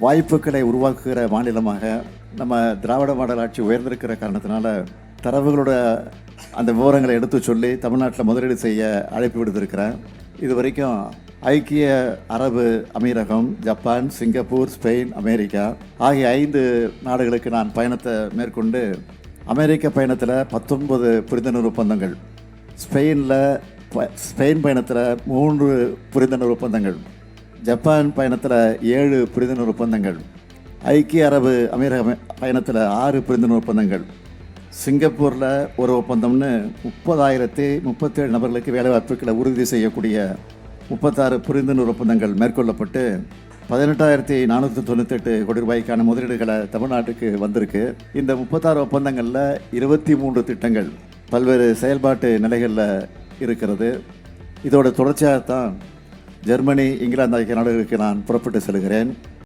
வாய்ப்புகளை உருவாக்குகிற மாநிலமாக நம்ம திராவிட மாடல் ஆட்சி உயர்ந்திருக்கிற காரணத்தினால தரவுகளோட அந்த விவரங்களை எடுத்து சொல்லி தமிழ்நாட்டில் முதலீடு செய்ய அழைப்பு விடுத்திருக்கிறேன் இது வரைக்கும் ஐக்கிய அரபு அமீரகம் ஜப்பான் சிங்கப்பூர் ஸ்பெயின் அமெரிக்கா ஆகிய ஐந்து நாடுகளுக்கு நான் பயணத்தை மேற்கொண்டு அமெரிக்க பயணத்தில் பத்தொன்பது புரிந்துணர்வு ஒப்பந்தங்கள் ஸ்பெயினில் ஸ்பெயின் பயணத்தில் மூன்று புரிந்துணர்வு ஒப்பந்தங்கள் ஜப்பான் பயணத்தில் ஏழு புரிந்துணர்வு ஒப்பந்தங்கள். ஐக்கிய அரபு அமீரக பயணத்தில் ஆறு புரிந்துணர்வு ஒப்பந்தங்கள். சிங்கப்பூரில் ஒரு ஒப்பந்தம்னு முப்பதாயிரத்தி முப்பத்தேழு நபர்களுக்கு வேலைவாய்ப்புகளை உறுதி செய்யக்கூடிய முப்பத்தாறு புரிந்துணர்வு ஒப்பந்தங்கள் மேற்கொள்ளப்பட்டு பதினெட்டாயிரத்தி நானூற்றி தொண்ணூத்தெட்டு கோடி ரூபாய்க்கான முதலீடுகளை தமிழ்நாட்டுக்கு வந்திருக்கு. இந்த முப்பத்தாறு ஒப்பந்தங்களில் இருபத்தி மூன்று திட்டங்கள் பல்வேறு செயல்பாட்டு நிலைகளில் இருக்கிறது. இதோட தொடர்ச்சியாகத்தான் ஜெர்மனி இங்கிலாந்து ஆகிய நாடுகளுக்கு நான் புறப்பட்டு செல்கிறேன்.